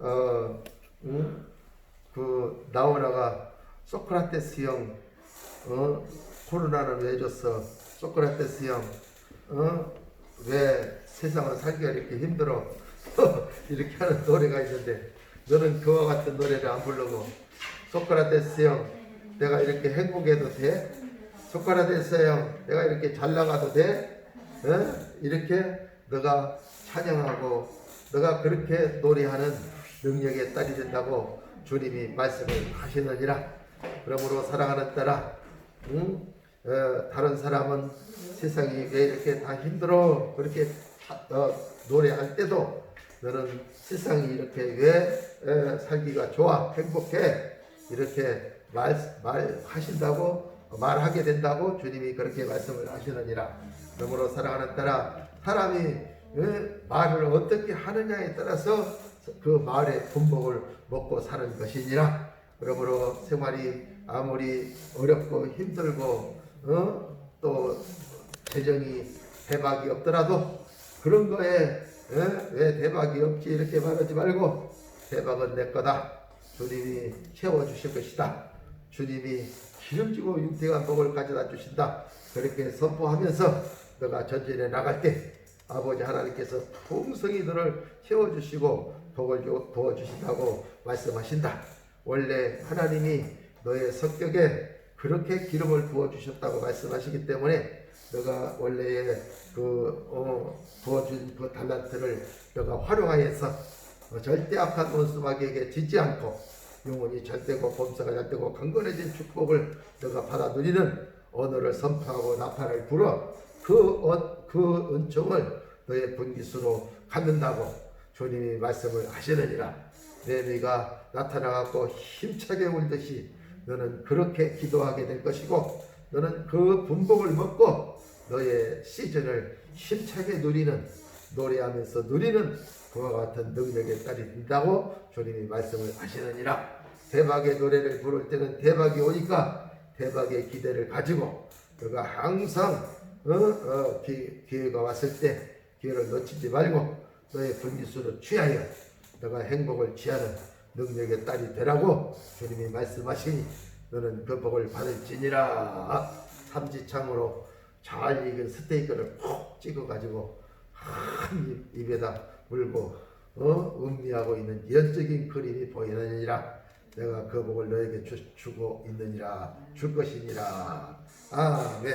어, 응? 그 나오나가 소크라테스 형, 어, 코로나는 왜 줬어? 소크라테스 형, 어, 왜 세상을 살기가 이렇게 힘들어? 이렇게 하는 노래가 있는데 너는 그와 같은 노래를 안 부르고 소크라테스 형, 내가 이렇게 행복해도 돼? 소크라테스 형, 내가 이렇게 잘 나가도 돼? 어? 이렇게 너가 찬양하고 너가 그렇게 노래하는 능력의 딸이 된다고 주님이 말씀을 하시느니라. 그러므로 사랑하는 딸아, 응? 어, 다른 사람은 세상이 왜 이렇게 다 힘들어 그렇게 하- 어, 노래할 때도 너는 세상이 이렇게 왜 에, 살기가 좋아 행복해 이렇게 말 말하신다고 말하게 된다고 주님이 그렇게 말씀을 하시느니라. 그러므로 사랑하는 딸아, 사람이 에, 말을 어떻게 하느냐에 따라서 그 말의 분복을 먹고 사는 것이니라. 그러므로 생활이 아무리 어렵고 힘들고 어? 또 재정이 대박이 없더라도 그런 거에 에? 왜 대박이 없지 이렇게 말하지 말고 대박은 내 거다. 주님이 채워 주실 것이다. 주님이 기름지고 윤택한 복을 가져다 주신다. 그렇게 선포하면서 너가 전진해 나갈 때 아버지 하나님께서 풍성히 너를 채워주시고 복을 주- 부어주신다고 말씀하신다. 원래 하나님이 너의 성격에 그렇게 기름을 부어주셨다고 말씀하시기 때문에 너가 원래의 그 어, 부어준 그 달란트를 너가 활용하여서 어, 절대 악한 원수마귀에게 지지 않고 영혼이 잘되고 범사가 잘되고 강건해진 축복을 너가 받아 누리는 언어를 선포하고 나팔을 불어 그, 어, 그 은총을 너의 분기수로 갖는다고 주님이 말씀을 하시느니라. 내미가 나타나갖고 힘차게 울듯이 너는 그렇게 기도하게 될 것이고 너는 그 분복을 먹고 너의 시즌을 힘차게 누리는 노래하면서 누리는 그와 같은 능력의 딸이 된다고 주님이 말씀을 하시느니라. 대박의 노래를 부를 때는 대박이 오니까 대박의 기대를 가지고 너가 항상 어, 어, 기, 기회가 왔을 때 기회를 놓치지 말고 너의 분기수를 취하여 너가 행복을 취하는 능력의 딸이 되라고 주님이 말씀하시니 너는 그 복을 받을지니라. 삼지창으로 잘 익은 스테이크를 푹 찍어가지고 한 입- 입에다 물고 어? 음미하고 있는 연적인 그림이 보이느니라. 내가 그 복을 너에게 주, 주고 있느니라. 줄 것이니라. 아멘